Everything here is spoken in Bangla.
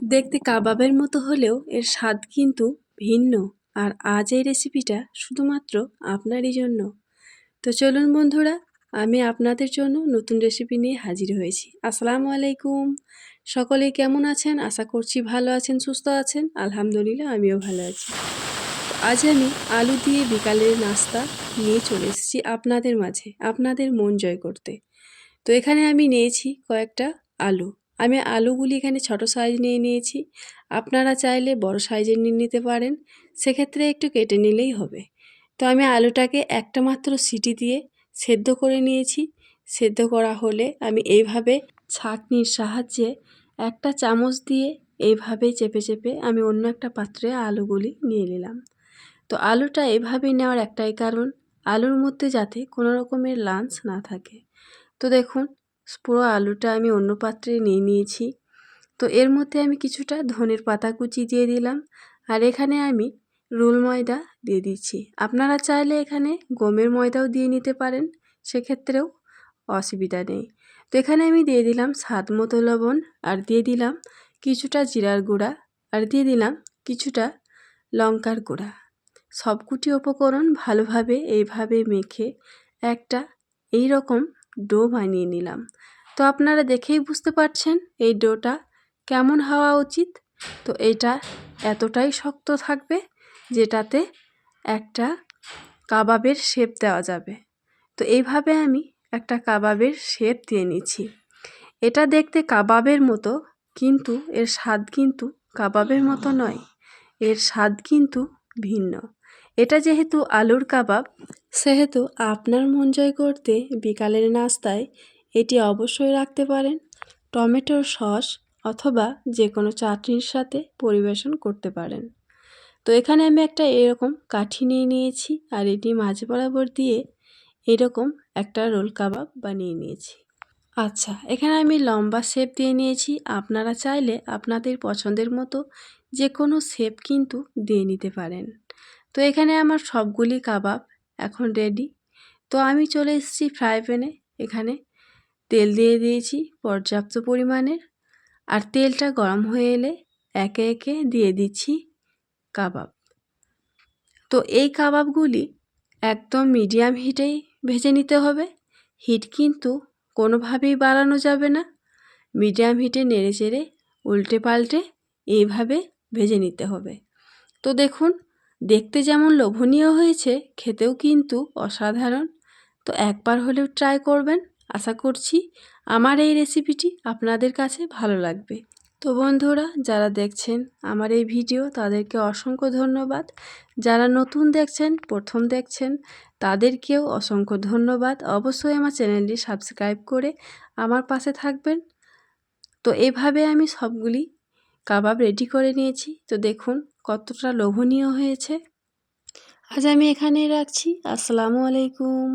দেখতে কাবাবের মতো হলেও এর স্বাদ কিন্তু ভিন্ন। আর আজ এই রেসিপিটা শুধুমাত্র আপনারই জন্য। তো চলুন বন্ধুরা, আমি আপনাদের জন্য নতুন রেসিপি নিয়ে হাজির হয়েছি। আসসালামু আলাইকুম। সকলে কেমন আছেন? আশা করছি ভালো আছেন, সুস্থ আছেন। আলহামদুলিল্লাহ, আমিও ভালো আছি। আজ আমি আলু দিয়ে বিকালের নাস্তা নিয়ে চলে এসেছি আপনাদের মাঝে। আপনাদের মন জয় করতে। তো এখানে আমি নিয়েছি কয়েকটা আলু। আমি আলুগুলি এখানে ছোট সাইজ নিয়ে নিয়েছি। আপনারা চাইলে বড় সাইজের নিয়ে নিতে পারেন। সেক্ষেত্রে একটু কেটে নিলেই হবে। তো আমি আলুটাকে একটা মাত্র সিটি দিয়ে সেদ্ধ করে নিয়েছি। সেদ্ধ করা হলে আমি এইভাবে ছাঁকনির সাহায্যে একটা চামচ দিয়ে এইভাবে চেপে চেপে আমি অন্য একটা পাত্রে আলুগুলি নিয়ে নিলাম। তো আলুটা এভাবেই নেওয়ার একটাই কারণ, আলুর মধ্যে যাতে কোনো রকমের লাঞ্চ না থাকে। তো দেখুন পুরো আলুটা আমি অন্য পাত্রে নিয়ে নিয়েছি। তো এর মধ্যে আমি কিছুটা ধনের পাতা কুচি দিয়ে দিলাম। আর এখানে আমি রুল ময়দা দিয়ে দিচ্ছি। আপনারা চাইলে এখানে গমের ময়দাও দিয়ে নিতে পারেন, সেক্ষেত্রেও অসুবিধা নেই। তো এখানে আমি দিয়ে দিলাম স্বাদ মতো লবণ, আর দিয়ে দিলাম কিছুটা জিরার গুঁড়া, আর দিয়ে দিলাম কিছুটা লঙ্কার গুঁড়া। সবকুটি উপকরণ ভালোভাবে এইভাবে মেখে একটা এই রকম ডো বানিয়ে নিলাম। তো আপনারা দেখেই বুঝতে পারছেন এই ডোটা কেমন হওয়া উচিত। তো এটা এতটাই শক্ত থাকবে যেটাতে একটা কাবাবের শেপ দেওয়া যাবে। তো এইভাবে আমি একটা কাবাবের শেপ দিয়ে নিচ্ছি। এটা দেখতে কাবাবের মতো, কিন্তু এর স্বাদ কিন্তু কাবাবের মতো নয়। এর স্বাদ কিন্তু ভিন্ন। এটা যেহেতু আলুর কাবাব সেহেতু আপনার মন জয় করতে বিকালের নাস্তায় এটি অবশ্যই রাখতে পারেন। টমেটোর সস অথবা যে কোনো চাটনির সাথে পরিবেশন করতে পারেন। তো এখানে আমি একটা এরকম কাঠি নিয়ে নিয়েছি আর এটি মাঝে বরাবর দিয়ে এরকম একটা রোল কাবাব বানিয়ে নিয়েছি। আচ্ছা এখানে আমি লম্বা শেপ দিয়ে নিয়েছি। আপনারা চাইলে আপনাদের পছন্দের মতো যে কোনো শেপ কিন্তু দিয়ে নিতে পারেন। তো এখানে আমার সবগুলি কাবাব এখন রেডি তো আমি চলে এসেছি ফ্রাই প্যানে এখানে তেল দিয়ে দিয়েছি পর্যাপ্ত পরিমাণের। আর তেলটা গরম হয়ে এলে একে একে দিয়ে দিচ্ছি কাবাব। তো এই কাবাবগুলি একদম মিডিয়াম হিটেই ভেজে নিতে হবে। হিট কিন্তু কোনোভাবেই বাড়ানো যাবে না। মিডিয়াম হিটে নেড়ে চেড়ে উল্টে পাল্টে এইভাবে ভেজে নিতে হবে। তো দেখুন দেখতে যেমন লোভনীয় হয়েছে, খেতেও কিন্তু অসাধারণ। তো একবার হলেও ট্রাই করবেন। আশা করছি আমার এই রেসিপিটি আপনাদের কাছে ভালো লাগবে। তো বন্ধুরা, যারা দেখছেন আমার এই ভিডিও তাদেরকে অসংখ্য ধন্যবাদ। যারা নতুন দেখছেন, প্রথম দেখছেন, তাদেরকেও অসংখ্য ধন্যবাদ। অবশ্যই আমার চ্যানেলটি সাবস্ক্রাইব করে আমার পাশে থাকবেন। তো এভাবে আমি সবগুলি কাবাব রেডি করে নিয়েছি। তো দেখুন কতটা লোভনীয় হয়েছে? আজ আমি এখানেই রাখছি। আসসালামু আলাইকুম।